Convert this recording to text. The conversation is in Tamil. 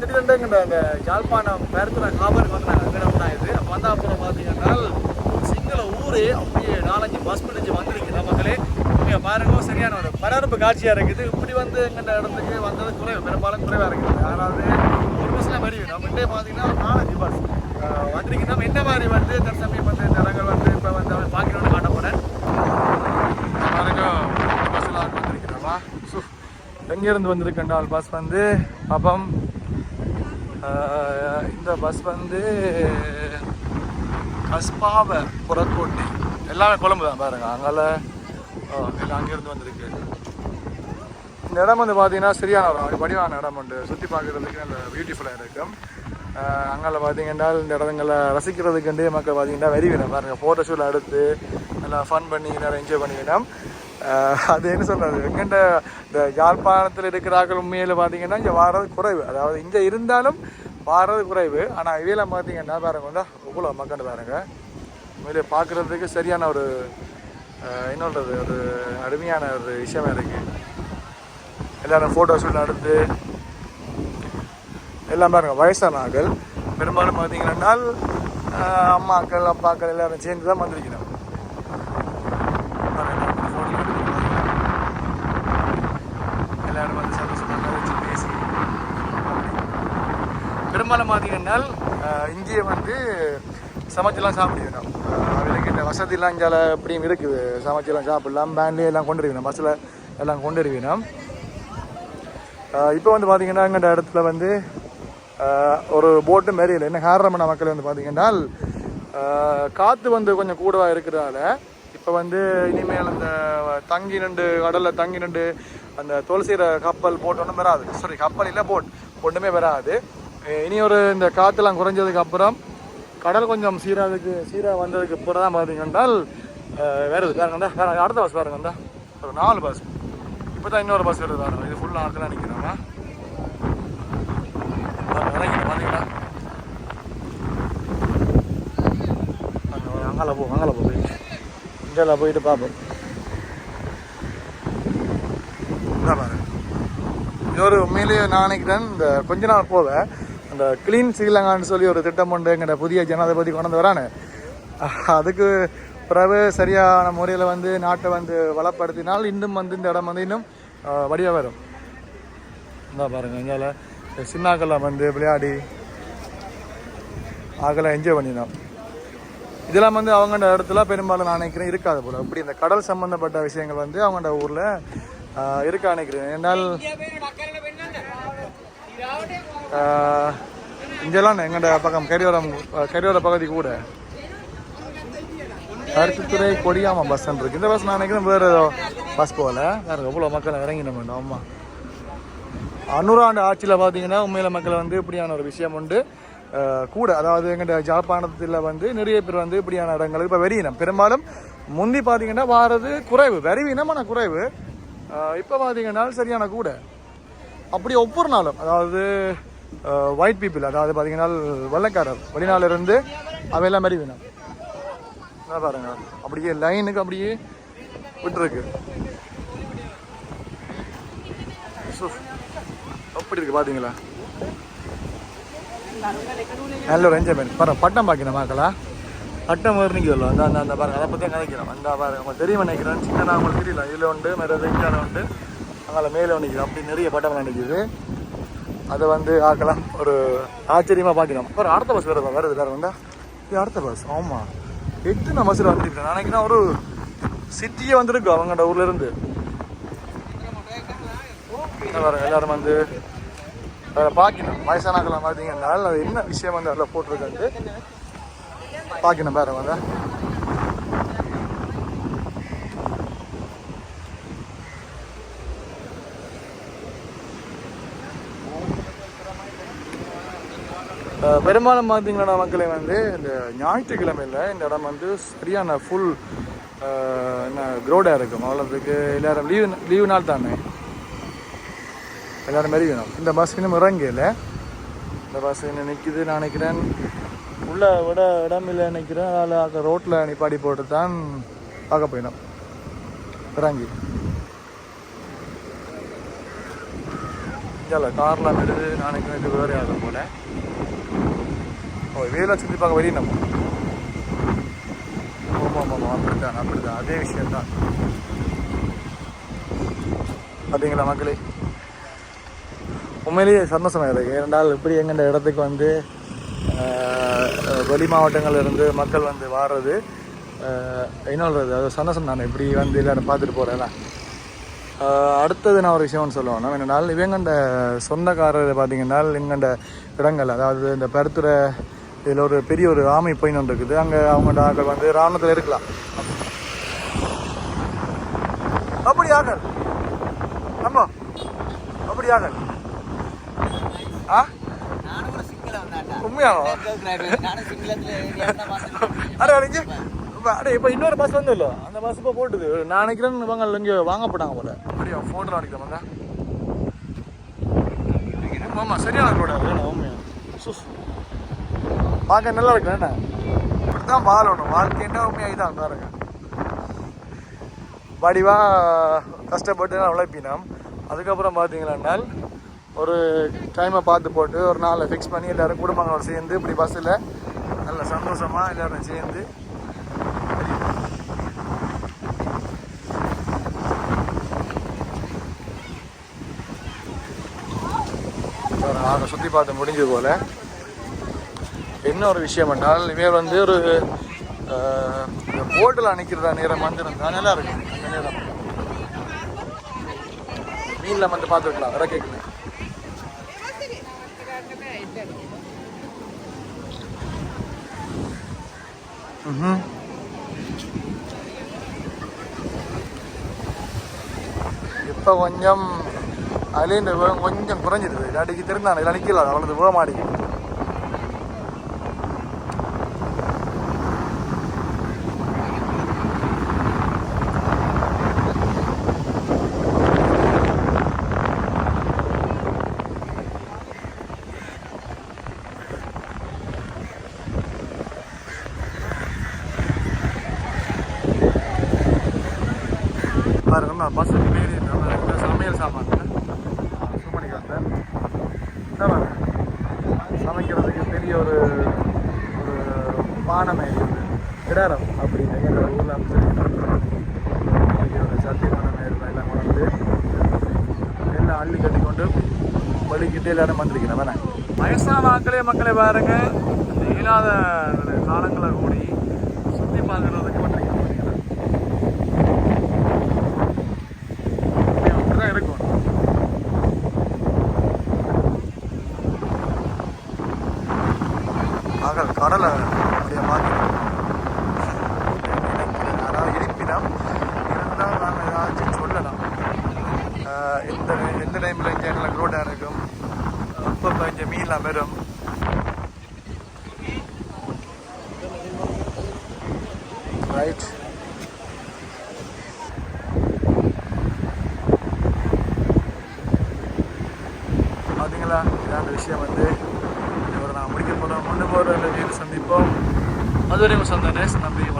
திடீரெண்டு எங்கிட்ட அந்த யாழ்ப்பாணம் பேரத்துல காபருக்கு வந்து நாங்கள் அங்கே தான் இது அப்போ வந்த அப்புறம் பார்த்தீங்கன்னா சிங்கள ஊரே அப்படியே நாலஞ்சு பஸ் பிடிச்சி வந்திருக்கு மக்களே நீங்கள் பாருங்க சரியான ஒரு பரபரப்பு காட்சியாக இருக்குது. இப்படி வந்து எங்கிட்ட இடத்துக்கு வந்தது குறைவு பெரும்பாலும் குறைவாக இருக்குது. யாராவது ஒரு பஸ்ஸில் மாதிரி நம்மகிட்டே பார்த்தீங்கன்னா ஒரு நாலஞ்சு பஸ் வந்திருக்கு. நம்ம என்ன மாதிரி வந்து தற்சமயம் வந்து இந்த இடங்கள் வந்து இப்போ வந்து அவர் பார்க்கணும்னு காட்ட போகிறேன் பாருங்க பஸ்ஸில் வந்திருக்கிறோமா சு எங்கேருந்து வந்திருக்கண்டால் பஸ் வந்து அப்பம் இந்த பஸ் வந்து கஸ்பாவை புறக்கோட்டை. எல்லாமே கொழம்பு தான் பாருங்க. அங்கால அங்கேருந்து வந்திருக்கு. இந்த இடம் வந்து பார்த்தீங்கன்னா சரியான ஒரு வடிவான இடம் உண்டு. சுற்றி பார்க்குறதுக்கு நல்ல பியூட்டிஃபுல்லாக இருக்கும். அங்கால பார்த்தீங்கன்னா இந்த இடங்களை ரசிக்கிறதுக்குண்டே மக்கள் பார்த்தீங்கன்னா வெறிவினம் பாருங்கள் ஃபோட்டோ ஷூட் எடுத்து நல்லா ஃபன் பண்ணி நல்லா என்ஜாய் பண்ணிக்கணும் அது என்ன சொல்கிறது எங்கண்ட இந்த யாழ்ப்பாணத்தில் இருக்கிறார்கள் உண்மையில் பார்த்தீங்கன்னா இங்கே வாரது குறைவு. அதாவது இங்கே இருந்தாலும் பாடுறது குறைவு. ஆனால் இதில் பார்த்தீங்கன்னா பாருங்க வந்தால் இவ்வளோ மக்கள் பாருங்கள் உண்மையிலே பார்க்குறதுக்கு சரியான ஒரு இன்னொன்றது ஒரு அருமையான ஒரு விஷயமா இருக்குது எல்லோரும் ஃபோட்டோ ஷூட் எடுத்து எல்லாம் பாருங்க வயசானார்கள் பெரும்பாலும் பார்த்தீங்கன்னா அம்மாக்கள் அப்பாக்கள் எல்லாரும் சேர்ந்து தான் வந்திருக்கிறோம் பாருங்க, photo எடுத்து பாருங்க. எல்லாரும் வந்து சந்தோஷமாக கதைச்சு பேசி பெரும்பாலும் பார்த்தீங்கன்னா இங்கேயே வந்து சமைச்செல்லாம் சாப்பிடுவோம் அவங்களுக்கு இந்த வசதிலாம் இங்கே எப்படியும் இருக்குது. சமைச்செல்லாம் சாப்பிடலாம் பேண்ட்லேயே எல்லாம் கொண்டு வருவீங்க பஸ்ஸில் எல்லாம் கொண்டு வருவீங்க இப்போ வந்து பார்த்தீங்கன்னா எங்கள்ட இடத்துல வந்து ஒரு போட்டு மாரி இல்லை. என்ன காரணமான மக்கள் வந்து பார்த்தீங்கன்னா காற்று வந்து கொஞ்சம் கூடவாக இருக்கிறதால இப்போ வந்து இனிமேல் அந்த தங்கி நண்டு கடலில் தங்கி நண்டு அந்த துளசிற கப்பல் போட் ஒன்றும் வராது. சாரி கப்பல் இல்லை போட் ஒன்றுமே வராது. இனி ஒரு இந்த காற்றுலாம் குறைஞ்சதுக்கு அப்புறம் கடல் கொஞ்சம் சீராதுக்கு சீராக வந்ததுக்கு அப்புறம் தான் பார்த்தீங்கன்னா வேறு இது பாருங்கண்டா வேறு அடுத்த பஸ் பாருங்கண்டா ஒரு நாலு பஸ் இப்போ தான் இன்னொரு பஸ் வருது பாருங்க. இது ஃபுல்லாக ஆட்கள் நிற்கிறாங்க பார்த்தீங்களா அங்கால போ அங்கால போ போய் இங்கெல்லாம் போயிட்டு பார்ப்போம் பாருங்க. இது ஒரு உண்மையிலேயே நான் நினைக்கிறேன் இந்த கொஞ்ச நாள் போவேன் அந்த க்ளீன் ஸ்ரீலங்கான்னு சொல்லி ஒரு திட்டம் உண்டு எங்கிட்ட புதிய ஜனாதிபதி கொண்டு வரானு. அதுக்கு பிறகு சரியான முறையில் வந்து நாட்டை வந்து வளப்படுத்தினால் இன்னும் வந்து இந்த இடம் வந்து இன்னும் வடிவாக வரும். இந்த பாருங்கள் இங்கால சின்னாக்கெல்லாம் வந்து விளையாடி ஆகலாம் என்ஜாய் பண்ணினோம் இதெல்லாம் வந்து அவங்களோட இடத்துல பெரும்பாலும் நான் நினைக்கிறேன் இருக்காது போல். இப்படி இந்த கடல் சம்மந்தப்பட்ட விஷயங்கள் வந்து அவங்களோட ஊரில் இருக்கா நினைக்கிறேன். என்னால் இங்கெல்லாம் எங்கட பக்கம் கரியோரம் கரியோர பகுதி கூட. கருத்துத்துறை கொடியாமா பஸ் இருக்கு. இந்த பஸ் நான் நினைக்கிறேன் வேறு ஏதோ பஸ் போகல வேறு எவ்வளோ மக்கள் இறங்கின வேண்டும் ஆமாம் அன்னூறாண்டு ஆட்சியில் பார்த்தீங்கன்னா உண்மையில மக்கள் வந்து இப்படியான ஒரு விஷயம் உண்டு. கூட அதாவது எங்கிட்ட ஜாழ்ப்பாணத்தில் வந்து நிறைய பேர் வந்து இப்படியான இடங்களுக்கு இப்போ வெறியினம் பெரும்பாலும் முந்தி பார்த்தீங்கன்னா வாரது குறைவு வெறிவினமான குறைவு. இப்போ பார்த்தீங்கன்னா சரியான கூட. அப்படி ஒவ்வொரு நாளும் அதாவது ஒயிட் பீப்புள் அதாவது பார்த்தீங்கன்னா வெள்ளைக்காரர் வெளிநாளிலிருந்து அவையெல்லாம் மாதிரி வேணும். என்ன பாருங்க அப்படியே லைனுக்கு அப்படியே விட்டுருக்கு. அப்படி இருக்கு பாத்தீங்களா? நல்ல ஒரு என்ஜாய்மெண்ட் பாரு பட்டம் பார்க்கணும் மக்களா. பட்டம் வருணிக்குதல்ல அந்த அந்த அந்த பாருங்க அதை பற்றி கதைக்கிறோம். அந்த பாருங்க உங்களுக்கு தெரியும் நினைக்கிறேன். சின்னதாக உங்களுக்கு தெரியல. இதில் உண்டு மேலே இஞ்சான உண்டு. அதனால் மேலே நிற்குது அப்படி நிறைய பட்டம் நினைக்குது அதை வந்து ஆக்கலாம். ஒரு ஆச்சரியமாக பார்க்கணும் ஒரு அடுத்த பஸ் வேறு வேறு வேறு வந்தா? இது அடுத்த பஸ் ஆமாம் எத்தனை பஸ்ஸில் வந்துருக்கேன் நினைக்கிறேன் ஒரு சிட்டியே வந்துருக்கு அவங்களோட ஊர்லேருந்து வேறு என்ன பாருங்க எல்லாரும் வந்து அதில் பார்க்கணும் வயசானாக்கெல்லாம் பார்த்தீங்கன்னா அது என்ன விஷயம் வந்து அதில் போட்டிருக்காரு பார்க்கணும் பாருங்க பெரும்பாலும் பார்த்தீங்கன்னா மக்களை வந்து இந்த ஞாயிற்றுக்கிழமையில் இந்த இடம் வந்து சரியான ஃபுல் என்ன க்ரௌடாக இருக்கும். அவ்வளோத்துக்கு எல்லாரும் லீவு லீவு நாள் தானே? எல்லோரும் மாரி வேணும். இந்த பஸ் இன்னும் இறங்கல. இந்த பஸ் இன்னும் நிற்கிது நான் நினைக்கிறேன். உள்ள விட இடம் இல்லை நினைக்கிறேன். அதில் ரோட்டில் நிப்பாடி போட்டு தான் பார்க்க போயிடும் இறங்கி. இல்லை கார்லாம் நான் நாளைக்கு இது வேறு ஆகும் போல. ஓ வேலை சுற்றி பார்க்க வெளியே நம்ம. ஆமாம் ஆமாம் அப்படித்தான் அப்படித்தான். அதே விஷயம்தான். பார்த்தீங்களா மக்களே? உண்மையிலேயே சந்தோஷமாக இருக்குது ஏனென்றால் இப்படி எங்கெண்ட இடத்துக்கு வந்து வெளி மாவட்டங்கள்லேருந்து மக்கள் வந்து வாடுறது என்ன சொல்கிறது அது சந்தோஷம் நான் இப்படி வந்து எல்லாரும் பார்த்துட்டு போகிறேன் அடுத்தது நான் ஒரு விஷயம்னு சொல்லுவேன். என்னென்னால் இவங்கண்ட சொந்தக்காரர் பார்த்தீங்கன்னா எங்கண்ட இடங்கள் அதாவது இந்த பருத்துறை இதில் ஒரு பெரிய ஒரு ஆமை போயின்னு இருக்குது. அங்கே அவங்க ஆக்கள் வந்து ராணுவத்தில் இருக்கலாம். அப்படி ஆகல் ஆமா அப்படி ஆகல் ஆ? நானும் உண்மையாவா? நானும் சிங்களத்துல அட அடிஞ்சு அடே இப்போ இன்னொரு பஸ் வந்து இல்லை அந்த பஸ் இப்போ போட்டுது. நான் நினைக்கிறேன் இவங்க இங்கே வாங்கப்பட்டாங்க போல. அப்படியா ஃபோட்டோ அடிக்கிறோம் ஆமாம் சரியான ரோடு அது உண்மையா? சுஸ். பார்க்க நல்லா இருக்கும் என்ன? இப்படிதான் வாழணும். வாழ்க்கைன்னா உண்மையாக இதான் பாருங்க. வடிவா கஷ்டப்பட்டு நான் உழைப்பினோம். அதுக்கப்புறம் பார்த்தீங்கன்னா ஒரு டைமை பார்த்து போட்டு ஒரு நாளை ஃபிக்ஸ் பண்ணி எல்லோரும் குடும்பங்களோட சேர்ந்து இப்படி பஸ்ஸில் நல்ல சந்தோஷமாக எல்லோரும் சேர்ந்து. நாங்கள் சுற்றி பார்த்து முடிஞ்சது போல். என்ன ஒரு விஷயம் என்றால் இவர் வந்து ஒரு போட்டில் அணைக்கிறதா நேரம் வந்திருந்தா நல்லா இருக்கும். அந்த நேரம். மீனில் வந்து பார்த்துருக்கலாம் வர கேட்கல. இப்போ கொஞ்சம் அதுலேருந்து கொஞ்சம் குறைஞ்சிருது. இல்லாட்டிக்கு திருந்தானே இல்லை நிற்கல அவ்வளோது வேக மாடி பஸ் மேரி சமையல் சாமான். சுமணிக்காத்தன் இந்த சமைக்கிறதுக்கு பெரிய ஒரு ஒரு பானை மாதிரி கிடாரம் அப்படின்னு எங்கள் ஊரில் பெரிய ஒரு சத்திய பானை எல்லாம் கொண்டு எல்லாம் அள்ளி கட்டி கொண்டு வலிக்கிட்டு எல்லாரும் வந்திருக்கிறேன் வேணா வயசான மக்களே மக்களே பாருங்க. இல்லாத காலங்களை கூடி சுற்றி பார்க்கறதுக்கு வந்திருக்கிறேன் அப்படிதான் இருக்கும் நாங்கள் கடலை அப்படியே பார்க்கிறோம் அதாவது இருப்பினம் இருந்தால் நாங்கள் ஏதாச்சும் சொல்லலாம். எந்த எந்த டைமில் இங்கே எல்லாம் க்ரோட்டாக இருக்கும் அப்பப்போ இங்கே மீன்லாம் வரும். Right no deberíamos andar.